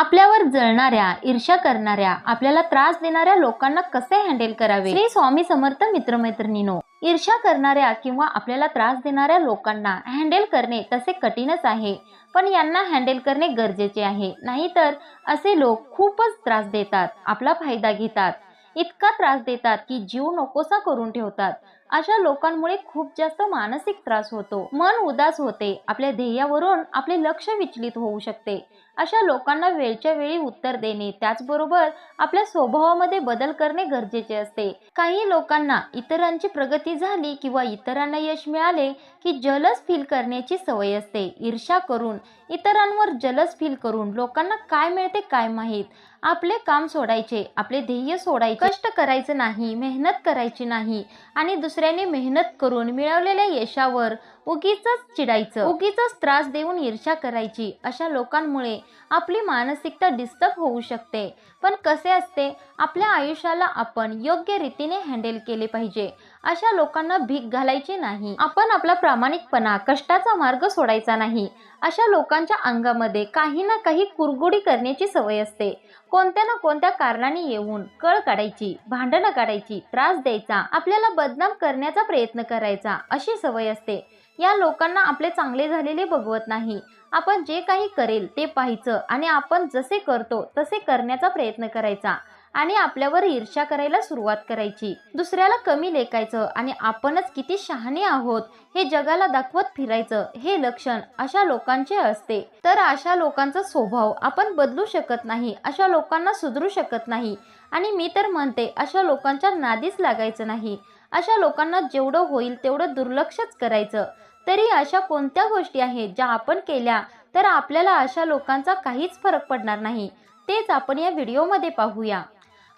आपल्यावर जळणाऱ्या ईर्ष्या करणाऱ्या आपल्याला त्रास देणाऱ्या लोकांना कसे हँडल करावे? श्री स्वामी समर्थ मित्रमैत्रिणीनो ईर्ष्या करणाऱ्या किंवा आपल्याला त्रास देणाऱ्या लोकांना हँडल करणे तसे कठीणच आहे. पण यांना हँडल करणे गरजेचे आहे. नाहीतर असे लोक खूपच त्रास देतात आपला फायदा घेतात. इतका त्रास देतात की जीव नकोसा करून ठेवतात. अशा लोकांमुळे खूप जास्त मानसिक त्रास होतो. मन उदास होते. आपल्या ध्येयावरून आपले लक्ष विचलित होऊ शकते. अशा लोकांना वेळच्या वेळी उत्तर देणे त्याचबरोबर आपल्या स्वभावामध्ये बदल करणे गरजेचे असते. काही लोकांना इतरांची प्रगती झाली किंवा इतरांना यश मिळाले की जलस फील करण्याची सवय असते. ईर्ष्या करून इतरांवर जलस फील करून लोकांना काय मिळते काय माहीत? आपले काम सोडायचे आपले ध्येय सोडायचे. कष्ट करायचं नाही मेहनत करायची नाही आणि दुसऱ्याने मेहनत करून मिळवलेल्या यशावर उगीच चिडायचं उगीच त्रास देऊन ईर्ष्या करायची अशा लोकांमुळे आपली मानसिकता डिस्टर्ब होऊ शकते. पण कसे असते? आपल्या आयुष्याला आपण योग्य रीतीने हँडल केले पाहिजे. अशा लोकांना भीक घालायची नाही. आपण आपला प्रामाणिकपणा कष्टाचा मार्ग सोडायचा नाही. अशा लोकांच्या अंगामध्ये काही ना काही कुरगुडी करण्याची सवय असते. कोणत्या ना कोणत्या कारणाने येऊन कळ काढायची भांडणं काढायची त्रास द्यायचा आपल्याला बदनाम करण्याचा प्रयत्न करायचा अशी सवय असते. या लोकांना आपले चांगले झालेले बघवत नाही. आपण जे काही करेल ते पाहायचं आणि आपण जसे करतो तसे करण्याचा प्रयत्न करायचा आणि आपल्यावर ईर्ष्या करायला सुरुवात करायची. दुसऱ्याला कमी लेखायचं आणि आपणच किती शहाणे आहोत हे जगाला दाखवत फिरायचं हे लक्षण अशा लोकांचे असते. तर अशा लोकांचा स्वभाव आपण बदलू शकत नाही अशा लोकांना सुधरू शकत नाही आणि मी तर म्हणते अशा लोकांच्या नादीच लागायचं नाही. अशा लोकांना जेवढं होईल तेवढं दुर्लक्षच करायचं. तरी अशा कोणत्या गोष्टी आहेत ज्या आपण केल्या तर आपल्याला अशा लोकांचा काहीच फरक पडणार नाही? तेच आपण या व्हिडिओमध्ये पाहूया.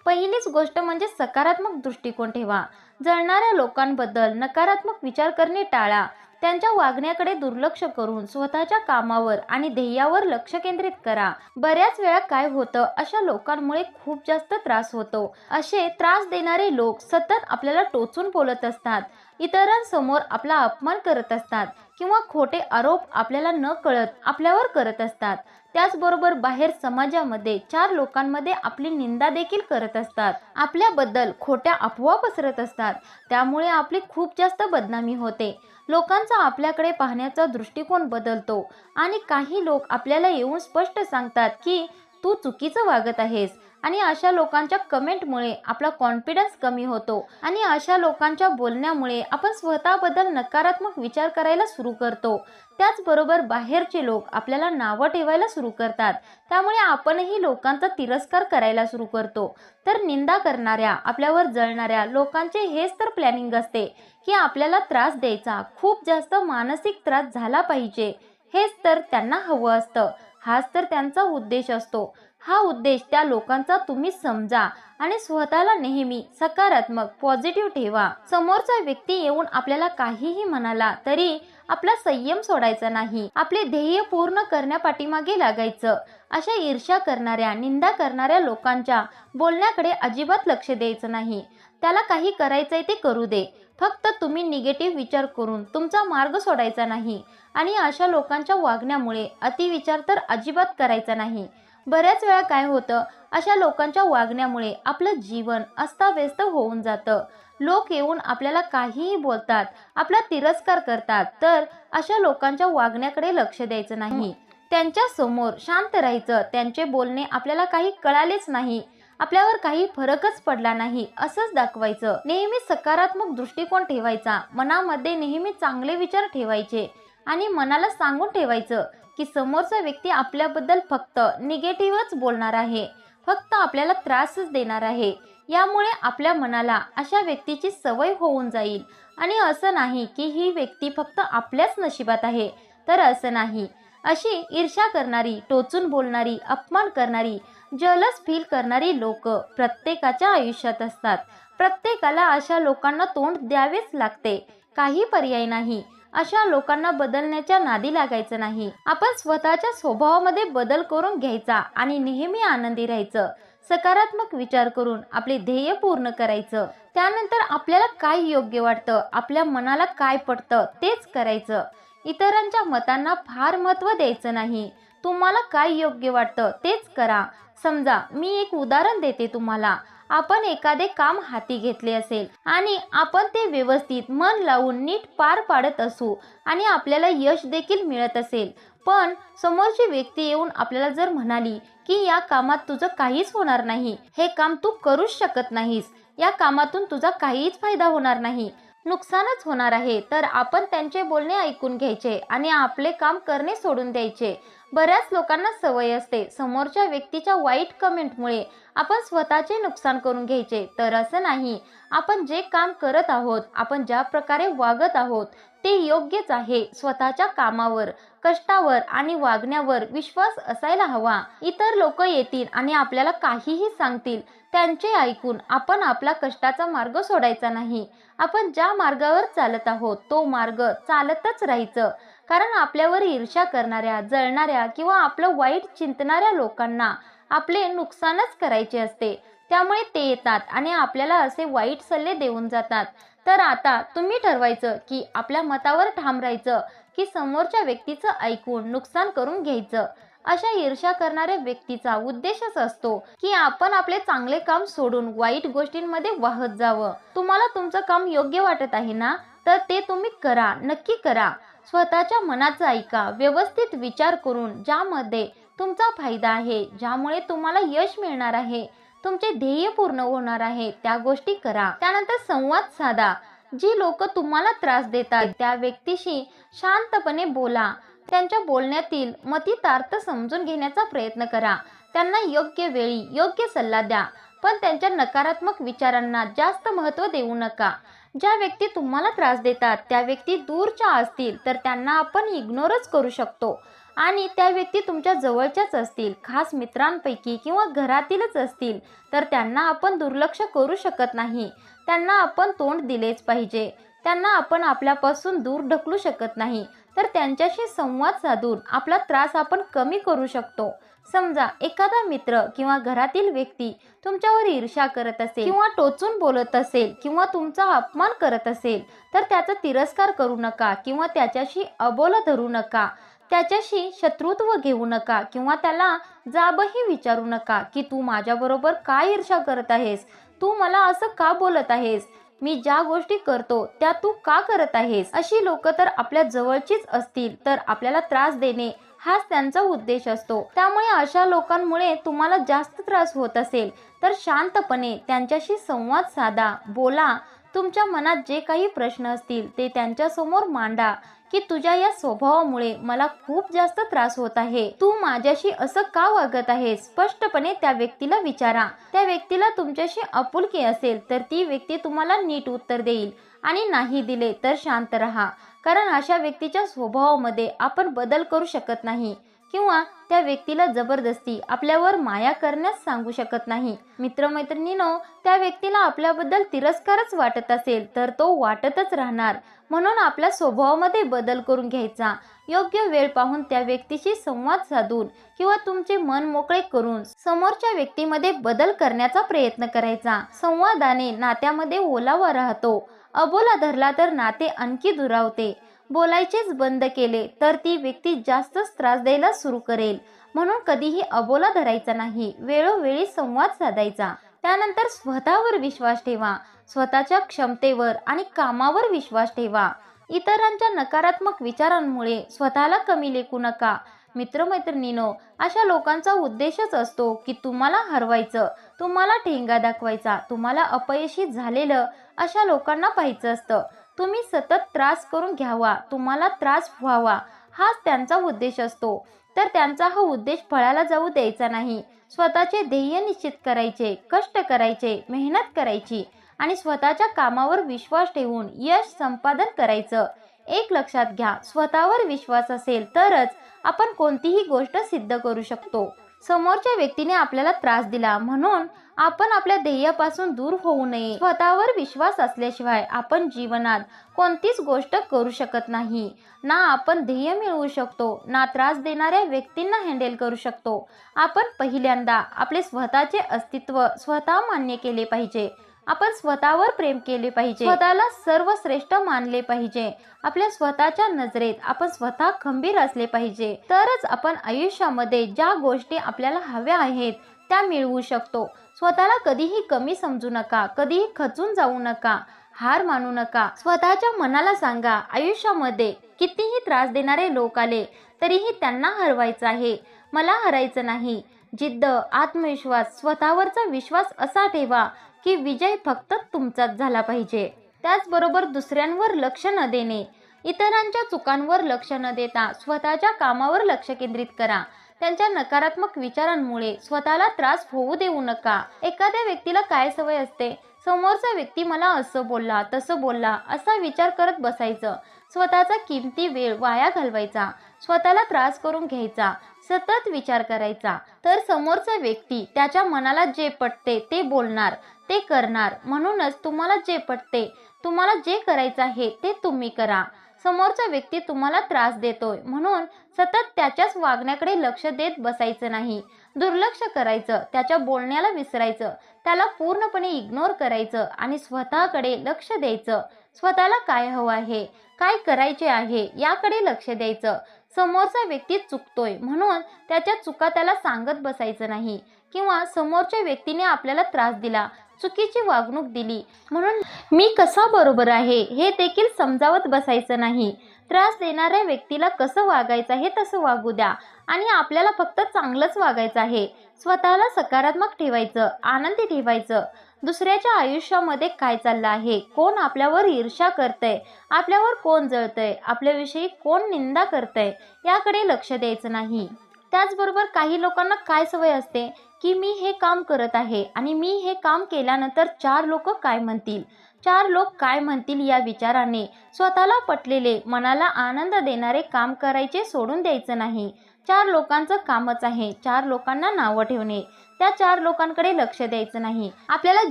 पहिलीच गोष्ट म्हणजे सकारात्मक दृष्टिकोन ठेवा. जळणाऱ्या लोकांबद्दल नकारात्मक विचार करणे टाळा. त्यांच्या वागण्याकडे दुर्लक्ष करून स्वतःच्या कामावर आणि ध्येयावर लक्ष केंद्रित करा. बऱ्याच वेळा काय होतं अशा लोकांमुळे खूप जास्त त्रास होतो. असे त्रास देणारे लोक सतत आपल्याला टोचून बोलत असतात. इतरांसमोर आपला अपमान करत असतात किंवा खोटे आरोप आपल्याला न कळत आपल्यावर करत असतात. त्याचबरोबर बाहेर समाजामध्ये चार लोकांमध्ये आपली निंदा देखील करत असतात. आपल्याबद्दल खोट्या अफवा पसरत असतात. त्यामुळे आपली खूप जास्त बदनामी होते. लोकांचा आपल्याकडे पाहण्याचा दृष्टिकोन बदलतो आणि काही लोक आपल्याला येऊन स्पष्ट सांगतात की तू चुकीचं वागत आहेस. आणि अशा लोकांच्या कमेंटमुळे आपला कॉन्फिडन्स कमी होतो आणि अशा लोकांच्या बोलण्यामुळे आपण स्वतःबद्दल नकारात्मक विचार करायला सुरू करतो. त्याचबरोबर बाहेरचे लोक आपल्याला नावं ठेवायला सुरू करतात. त्यामुळे आपणही लोकांचा तिरस्कार करायला सुरू करतो. तर निंदा करणाऱ्या आपल्यावर जळणाऱ्या लोकांचे हेच तर प्लॅनिंग असते की आपल्याला त्रास द्यायचा. खूप जास्त मानसिक त्रास झाला पाहिजे. हेच तर त्यांना हवं असतं. हाच तर त्यांचा उद्देश असतो. हा उद्देश त्या लोकांचा तुम्ही समजा आणि स्वतःला नेहमी सकारात्मक पॉझिटिव्ह ठेवा. समोरचा व्यक्ती येऊन आपल्याला काहीही म्हणाला तरी आपला संयम सोडायचा नाही. आपले ध्येय पूर्ण करण्यापाठीमागे लागायचं. अशा ईर्ष्या करणाऱ्या निंदा करणाऱ्या लोकांच्या बोलण्याकडे अजिबात लक्ष द्यायचं नाही. त्याला काही करायचंय ते करू दे. फक्त तुम्ही निगेटिव्ह विचार करून तुमचा मार्ग सोडायचा नाही. आणि अशा लोकांच्या वागण्यामुळे अतिविचार तर अजिबात करायचा नाही. बऱ्याच वेळा काय होतं अशा लोकांच्या वागण्यामुळे आपलं जीवन अस्ताव्यस्त होऊन जातं. लोक येऊन आपल्याला काहीही बोलतात आपला तिरस्कार करतात तर अशा लोकांच्या वागण्याकडे लक्ष द्यायचं नाही. त्यांच्यासमोर शांत राहायचं त्यांचे बोलणे आपल्याला काही कळालेच नाही आपल्यावर काही फरकच पडला नाही असंच दाखवायचं. नेहमी सकारात्मक दृष्टिकोन ठेवायचा मनामध्ये नेहमी चांगले विचार ठेवायचे आणि मनाला सांगून ठेवायचं की समोरचा व्यक्ती आपल्याबद्दल फक्त निगेटिव्हच बोलणार आहे फक्त आपल्याला त्रासच देणार आहे. यामुळे आपल्या मनाला अशा व्यक्तीची सवय होऊन जाईल. आणि असं नाही की ही व्यक्ती फक्त आपल्याच नशिबात आहे. तर असं नाही. अशी ईर्ष्या करणारी टोचून बोलणारी अपमान करणारी जलस फील करणारी लोक प्रत्येकाच्या आयुष्यात असतात. प्रत्येकाला अशा लोकांना तोंड द्यावेच लागते. काही पर्याय नाही. अशा लोकांना बदलण्याच्या नादी लागायचं नाही. आपण स्वतःच्या स्वभावामध्ये बदल करून घ्यायचा आणि नेहमी आनंदी राहायचं. सकारात्मक विचार करून आपले ध्येय पूर्ण करायचं. त्यानंतर आपल्याला काय योग्य वाटतं? आपल्या मनाला काय पडतं तेच करायचं. इतरांच्या मतांना फार महत्त्व द्यायचं नाही. तुम्हाला काय योग्य वाटतं? तेच करा. समजा मी एक उदाहरण देते तुम्हाला. आपण एखादे काम हाती घेतले असेल आणि आपण ते व्यवस्थित मन लावून नीट पार पाडत असू आणि आपल्याला यश देखील मिळत असेल. पण समोरची व्यक्ती येऊन आपल्याला जर म्हणाली की या कामात तुझं काहीच होणार नाही हे काम तू करूच शकत नाहीस या कामातून तुझा काहीच फायदा होणार नाही नुकसानच होणार आहे तर आपण त्यांचे बोलणे ऐकून घ्यायचे आणि आपले काम करणे सोडून द्यायचे. बऱ्याच लोकांना सवय असते समोरच्या व्यक्तीच्या वाईट कमेंटमुळे आपण स्वतःचे नुकसान करून घ्यायचे तर असं नाही. आपण जे काम करत आहोत आपण ज्या प्रकारे वागत आहोत ते योग्यच आहे. स्वतःच्या कामावर कष्टावर आणि वागण्यावर विश्वास असायला हवा. इतर लोक येतील आणि आपल्याला काहीही सांगतील. त्यांचे ऐकून आपण आपला कष्टाचा मार्ग सोडायचा नाही. आपण ज्या मार्गावर चालत आहोत तो मार्ग चालतच राहायचं. कारण आपल्यावर ईर्ष्या करणाऱ्या जळणाऱ्या किंवा आपलं वाईट चिंतणाऱ्या लोकांना आपले नुकसानच करायचे असते. त्यामुळे ते येतात आणि आपल्याला असे वाईट सल्ले देऊन जातात. तर आता तुम्ही ठरवायचं की आपल्या मतावर ठाम राहायचं की समोरच्या व्यक्तीचं ऐकून नुकसान करून घ्यायचं. अशा ईर्ष्या करणाऱ्या व्यक्तीचा उद्देशच असतो की आपण आपले चांगले काम सोडून वाईट गोष्टींमध्ये वाहत जावं. तुम्हाला तुमचं काम योग्य वाटत आहे ना? तर ते तुम्ही करा नक्की करा. स्वतःच्या मनाचं ऐका व्यवस्थित विचार करून ज्यामध्ये तुमचा फायदा आहे ज्यामुळे तुम्हाला यश मिळणार आहे. तुमचे ध्येय पूर्ण होणार आहे त्या गोष्टी करा. त्यानंतर संवाद साधा. जी लोक तुम्हाला त्रास देतात त्या व्यक्तीशी शांतपणे बोला. त्यांच्या बोलण्यातील मतितार्थ समजून घेण्याचा प्रयत्न करा. त्यांना योग्य वेळी योग्य सल्ला द्या पण त्यांच्या नकारात्मक विचारांना जास्त महत्त्व देऊ नका. ज्या व्यक्ती तुम्हाला त्रास देतात त्या व्यक्ती दूरच्या असतील तर त्यांना आपण इग्नोरच करू शकतो. आणि त्या व्यक्ती तुमच्या जवळच्याच असतील खास मित्रांपैकी किंवा घरातीलच असतील तर त्यांना आपण दुर्लक्ष करू शकत नाही. त्यांना आपण तोंड दिलेच पाहिजे. त्यांना आपण आपल्यापासून दूर ढकलू शकत नाही. तर त्यांच्याशी संवाद साधून आपला त्रास आपण कमी करू शकतो. समजा एखादा मित्र किंवा घरातील व्यक्ती तुमच्यावर ईर्ष्या करत असेल किंवा टोचून बोलत असेल किंवा तुमचा अपमान करत असेल तर त्याचा तिरस्कार करू नका किंवा त्याच्याशी अबोला धरू नका. त्याच्याशी शत्रुत्व घेऊ नका किंवा त्याला जाबही विचारू नका की तू माझ्याबरोबर काय ईर्षा करत आहेस? तू मला असं का बोलत आहेस? मी ज्या गोष्टी करतो त्या तू का करत आहेस? अशी लोक तर आपल्या जवळचीच असतील तर आपल्याला त्रास देणे हाच त्यांचा उद्देश असतो. त्यामुळे अशा लोकांमुळे तुम्हाला जास्त त्रास होत असेल तर शांतपणे त्यांच्याशी संवाद साधा बोला. तुमच्या मनात जे काही प्रश्न असतील ते त्यांच्यासमोर मांडा. की तुझ्या या स्वभावामुळे मला खूप जास्त त्रास होत आहे. तू माझ्याशी असं का वागत आहे स्पष्टपणे त्या व्यक्तीला विचारा. त्या व्यक्तीला तुमच्याशी आपुलकी असेल तर ती व्यक्ती तुम्हाला नीट उत्तर देईल आणि नाही दिले तर शांत राहा. कारण अशा व्यक्तीच्या स्वभावामध्ये आपण बदल करू शकत नाही. किंवा त्या व्यक्तीला जबरदस्ती आपल्यावर माया करण्यास सांगू शकत नाही. मित्रमैत्रिणीनो त्या व्यक्तीला आपल्याबद्दल तिरस्कारच वाटत असेल तर तो वाटतच राहणार. म्हणून आपल्या स्वभावामध्ये बदल करून घ्यायचा. योग्य वेळ पाहून त्या व्यक्तीशी संवाद साधून किंवा तुमचे मन मोकळे करून समोरच्या व्यक्तीमध्ये बदल करण्याचा प्रयत्न करायचा. संवादाने नात्यामध्ये ओलावा राहतो. अबोला धरला तर नाते आणखी दुरावते. बोलायचेच बंद केले तर ती व्यक्ती जास्तच त्रास द्यायला सुरू करेल. म्हणून कधीही अबोला धरायचा नाही वेळोवेळी संवाद साधायचा. त्यानंतर स्वतःवर विश्वास ठेवा स्वतःच्या क्षमतेवर आणि कामावर विश्वास ठेवा. इतरांच्या नकारात्मक विचारांमुळे स्वतःला कमी लेखू नका. मित्रमैत्रिणीनो अशा लोकांचा उद्देशच असतो की तुम्हाला हरवायचं तुम्हाला ठेंगा दाखवायचा तुम्हाला अपयशी झालेलं अशा लोकांना पाहायचं असतं. तुम्ही सतत त्रास करून घ्यावा तुम्हाला त्रास व्हावा हाच त्यांचा उद्देश असतो. तर त्यांचा हा उद्देश फळाला जाऊ द्यायचा नाही. स्वतःचे ध्येय निश्चित करायचे कष्ट करायचे मेहनत करायची आणि स्वतःच्या कामावर विश्वास ठेवून यश संपादन करायचं. एक लक्षात घ्या स्वतःवर विश्वास असेल तरच आपण कोणतीही गोष्ट सिद्ध करू शकतो. समोरच्या व्यक्तीने आपल्याला त्रास दिला. म्हणून आपण आपल्या ध्येयापासून दूर होऊ नये. स्वतःवर विश्वास असल्याशिवाय आपण जीवनात कोणतीच गोष्ट करू शकत नाही. ना आपण ध्येय मिळवू शकतो ना त्रास देणाऱ्या व्यक्तींना हँडल करू शकतो. आपण पहिल्यांदा आपले स्वतःचे अस्तित्व स्वतः मान्य केले पाहिजे. आपण स्वतःवर प्रेम केले पाहिजे. स्वतःला सर्वश्रेष्ठ मानले पाहिजे. आपल्या स्वतःच्या नजरेत आपण स्वतः खंबीर असले पाहिजे. तरच आपण आयुष्यामध्ये ज्या गोष्टी आपल्याला हव्या आहेत त्या मिळवू शकतो. स्वतःला कधीही कमी समजू नका. कधीही खचून जाऊ नका. हार मानू नका. स्वतःच्या मनाला सांगा आयुष्यामध्ये कितीही त्रास देणारे लोक आले तरीही त्यांना हरवायचं आहे. मला हरायचं नाही. जिद्द आत्मविश्वास स्वतःवरचा विश्वास असा ठेवा की विजय फक्त तुमचाच झाला पाहिजे. त्याचबरोबर दुसऱ्यांवर लक्ष न देणे. इतरांच्या चुकांवर लक्ष न देता स्वतःच्या कामावर लक्ष केंद्रित करा. त्यांच्या नकारात्मक विचारांमुळे स्वतःला त्रास होऊ देऊ नका. एखाद्या व्यक्तीला काय सवय असते? समोरचा व्यक्ती मला असं बोलला तसं बोलला असा विचार करत बसायचं. स्वतःचा किमती वेळ वाया घालवायचा. स्वतःला त्रास करून घ्यायचा. सतत विचार करायचा. तर समोरचा व्यक्ती त्याच्या मनाला जे पटते ते बोलणार. ते करणार. म्हणूनच तुम्हाला जे पटते तुम्हाला जे करायचं आहे ते तुम्ही करा. समोरचा व्यक्ती तुम्हाला त्रास देतोय. म्हणून सतत त्याच्याच वागण्याकडे लक्ष देत बसायचं नाही. दुर्लक्ष करायचं त्याच्या बोलण्याला विसरायचं त्याला पूर्णपणे इग्नोर करायचं आणि स्वतःकडे लक्ष द्यायचं. स्वतःला काय हवं आहे काय करायचे आहे याकडे लक्ष द्यायचं. समोरचा व्यक्ती चुकतोय म्हणून त्याच्या चुका त्याला सांगत बसायचं नाही. किंवा समोरच्या व्यक्तीने आपल्याला त्रास दिला चुकीची वागणूक दिली. म्हणून मी कसा बरोबर आहे हे देखील समजावत बसायचं नाही. त्रास देणाऱ्या व्यक्तीला कसं वागायचं आहे तसं वागू द्या. आणि आपल्याला फक्त चांगलंच वागायचं आहे. स्वतःला सकारात्मक ठेवायचं आनंदी ठेवायचं. दुसऱ्याच्या आयुष्यामध्ये काय चाललं आहे? कोण आपल्यावर ईर्ष्या करतंय? आपल्यावर कोण जळतंय? आपल्याविषयी कोण निंदा करतंय? याकडे लक्ष द्यायचं नाही. त्याचबरोबर काही लोकांना काय सवय असते? की मी हे काम करत आहे आणि मी हे काम केल्यानंतर चार लोक काय म्हणतील? चार लोक काय म्हणतील या विचाराने स्वतःला पटलेले मनाला आनंद देणारे काम करायचे सोडून द्यायचं नाही. चार लोकांचं कामच आहे चार लोकांना नावं ठेवणे. त्या चार लोकांकडे लक्ष द्यायचं नाही. आपल्याला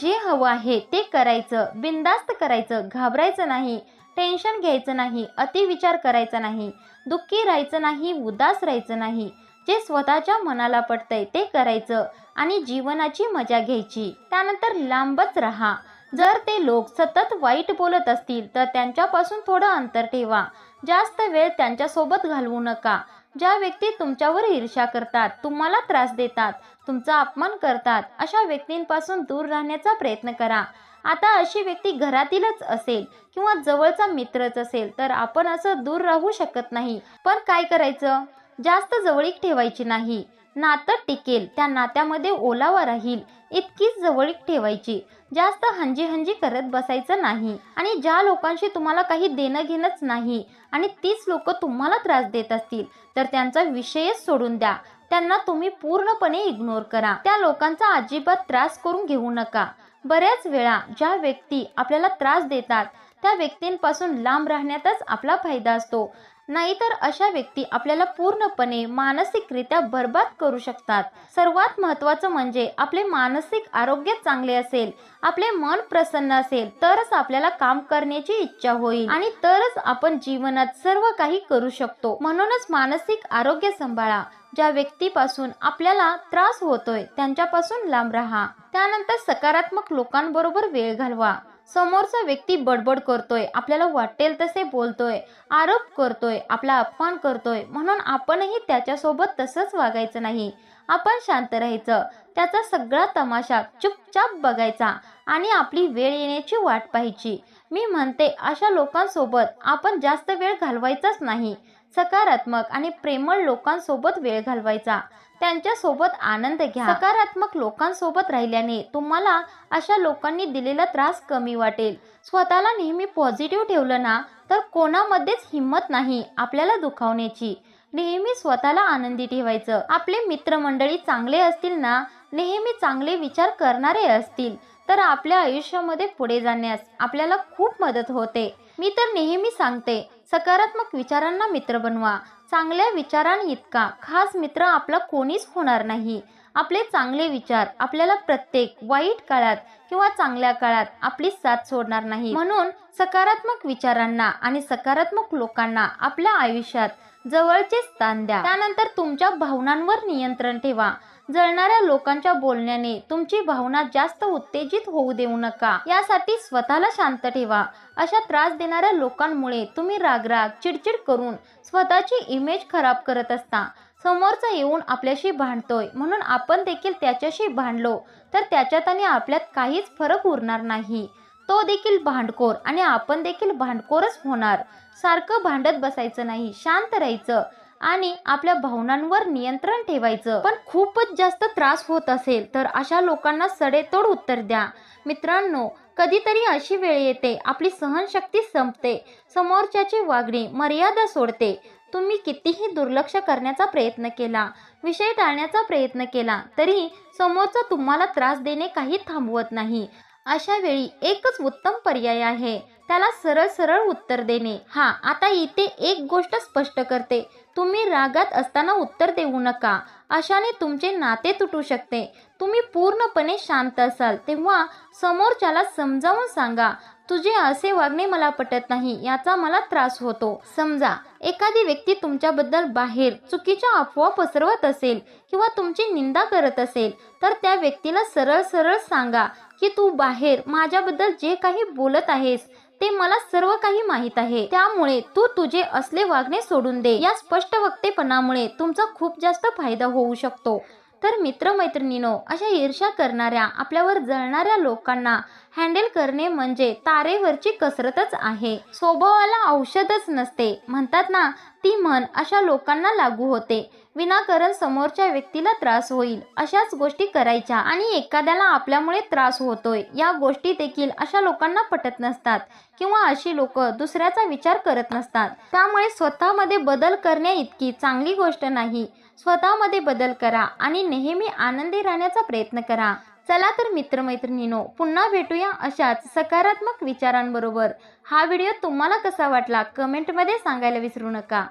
जे हवं आहे ते करायचं बिंदास्त करायचं घाबरायचं नाही टेन्शन घ्यायचं नाही अतिविचार करायचा नाही दुःखी राहायचं नाही उदास राहायचं नाही. जे स्वतःच्या मनाला पटतंय ते करायचं आणि जीवनाची मजा घ्यायची. त्यानंतर लांबच राहा. जर ते लोक सतत वाईट बोलत असतील तर त्यांच्यापासून थोडं अंतर ठेवा. जास्त वेळ त्यांच्यासोबत घालवू नका. ज्या व्यक्ती तुमच्यावर ईर्ष्या करतात तुम्हाला त्रास देतात तुमचा अपमान करतात अशा व्यक्तींपासून दूर राहण्याचा प्रयत्न करा. आता अशी व्यक्ती घरातीलच असेल किंवा जवळचा मित्रच असेल तर आपण असं दूर राहू शकत नाही. पण काय करायचं? जास्त जवळीक ठेवायची नाही. नातं टिकेल त्या नात्यामध्ये ओलावा राहील. इतकीच जवळीक ठेवायची. जास्त हंजी हंजी करत बसायचं नाही. आणि ज्या लोकांशी तुम्हाला काही देणं घेणंच नाही आणि तीच लोक तुम्हाला त्रास देत असतील तर त्यांचा विषयच सोडून द्या. त्यांना तुम्ही पूर्णपणे इग्नोर करा. त्या लोकांचा अजिबात त्रास करून घेऊ नका. बऱ्याच वेळा ज्या व्यक्ती आपल्याला त्रास देतात त्या व्यक्तींपासून लांब राहण्यातच आपला फायदा असतो. नाहीतर अशा व्यक्ती आपल्याला पूर्णपणे मानसिकरित्या बर्बाद करू शकतात. सर्वात महत्त्वाचं म्हणजे आपले मानसिक आरोग्य चांगले असेल आपले मन प्रसन्न असेल तरच आपल्याला काम करण्याची इच्छा होईल आणि तरच आपण जीवनात सर्व काही करू शकतो. म्हणूनच मानसिक आरोग्य सांभाळा. ज्या व्यक्तीपासून आपल्याला त्रास होतोय त्यांच्यापासून लांब राहा. त्यानंतर सकारात्मक लोकांबरोबर वेळ घालवा. समोरचा व्यक्ती बडबड करतोय आपल्याला वाटेल तसे बोलतोय आरोप करतोय आपला अपमान करतोय म्हणून आपणही त्याच्यासोबत तसंच वागायचं नाही. आपण शांत राहायचं त्याचा सगळा तमाशा चुपचाप बघायचा आणि आपली वेळ येण्याची वाट पाहायची. मी म्हणते अशा लोकांसोबत आपण जास्त वेळ घालवायचाच नाही. सकारात्मक आणि प्रेमळ लोकांसोबत वेळ घालवायचा. त्यांच्यासोबत आनंद घ्या. सकारात्मक लोकांसोबत राहिल्याने तुम्हाला अशा लोकांनी दिलेला त्रास कमी वाटेल. स्वतःला नेहमी पॉझिटिव्ह ठेवलं ना तर कोणामध्येच हिंमत नाही आपल्याला दुखावण्याची. नेहमी स्वतःला आनंदी ठेवायचं. आपले मित्रमंडळी चांगले असतील ना नेहमी चांगले विचार करणारे असतील तर आपल्या आयुष्यामध्ये पुढे जाण्यास आपल्याला खूप मदत होते. मी तर नेहमी सांगते सकारात्मक विचारांना मित्र बनवा. चांगल्या विचारांइतका खास मित्र आपला कोणीच होणार नाही. आपले चांगले विचार आपल्याला प्रत्येक वाईट काळात किंवा चांगल्या काळात आपली साथ सोडणार नाही. म्हणून सकारात्मक विचारांना आणि सकारात्मक लोकांना आपल्या आयुष्यात जवळचे स्थान द्या. त्यानंतर तुमच्या भावनांवर नियंत्रण ठेवा. जळणाऱ्या लोकांच्या बोलण्याने तुमची भावना जास्त उत्तेजित होऊ देऊ नका. यासाठी स्वतःला शांत ठेवा. अशा त्रास देणाऱ्या लोकांमुळे तुम्ही रागराग चिडचिड करून स्वतःची इमेज खराब करत असता. समोरचा येऊन आपल्याशी भांडतोय म्हणून आपण देखील त्याच्याशी भांडलो तर त्याच्यात आणि आपल्यात काहीच फरक उरणार नाही. तो देखील भांडखोर आणि आपण देखील भांडखोरच होणार. सारखं भांडत बसायचं नाही शांत राहायचं. आणि आपल्या भावनांवर नियंत्रण ठेवायचं. पण खूपच जास्त त्रास होत असेल तर अशा लोकांना सडेतोड उत्तर द्या. मित्रांनो कधीतरी अशी वेळ येते आपली सहनशक्ती संपते समोरच्याची वागणी मर्यादा सोडते. तुम्ही कितीही दुर्लक्ष करण्याचा प्रयत्न केला विषय टाळण्याचा प्रयत्न केला तरी समोरचा तुम्हाला त्रास देणे काही थांबवत नाही. अशा वेळी एकच उत्तम पर्याय आहे. त्याला सरळ सरळ उत्तर देणे. हा आता इथे एक गोष्ट स्पष्ट करते. तुम्ही रागात असताना उत्तर देऊ नका. अशाने तुमचे नाते तुटू शकते. तुम्ही पूर्णपणे शांत असाल. तेव्हा समोरच्याला समजावून सांगा. तुझे असे वागणे मला पटत नाही याचा मला त्रास होतो. समजा एखादी व्यक्ती तुमच्याबद्दल बाहेर चुकीच्या अफवा पसरवत असेल किंवा तुमची निंदा करत असेल तर त्या व्यक्तीला सरळ सरळ सांगा की तू बाहेर माझ्याबद्दल जे काही बोलत आहेस ते मला सर्व काही माहीत आहे. त्यामुळे तू तुझे असले वागणे सोडून दे. या स्पष्ट वक्तेपणामुळे तुमचा खूप जास्त फायदा होऊ शकतो. तर मित्रमैत्रिणीनो अशा ईर्ष्या करणाऱ्या आपल्यावर जळणाऱ्या लोकांना हँडल करणे म्हणजे तारेवरची कसरतच आहे. स्वभावाला औषधच नसते. म्हणतात ना ती म्हण अशा लोकांना लागू होते. विनाकारण समोरच्या व्यक्तीला त्रास होईल. अशाच गोष्टी करायच्या आणि एखाद्याला आपल्यामुळे त्रास होतोय. या गोष्टी देखील अशा लोकांना पटत नसतात किंवा अशी लोक दुसऱ्याचा विचार करत नसतात. त्यामुळे स्वतःमध्ये बदल करण्या इतकी चांगली गोष्ट नाही. स्वतःमध्ये बदल करा आणि नेहमी आनंदी राहण्याचा प्रयत्न करा. चला तर मित्रमैत्रिणीनो पुन्हा भेटूया अशाच सकारात्मक विचारांबरोबर. हा व्हिडिओ तुम्हाला कसा वाटला कमेंटमध्ये सांगायला विसरू नका.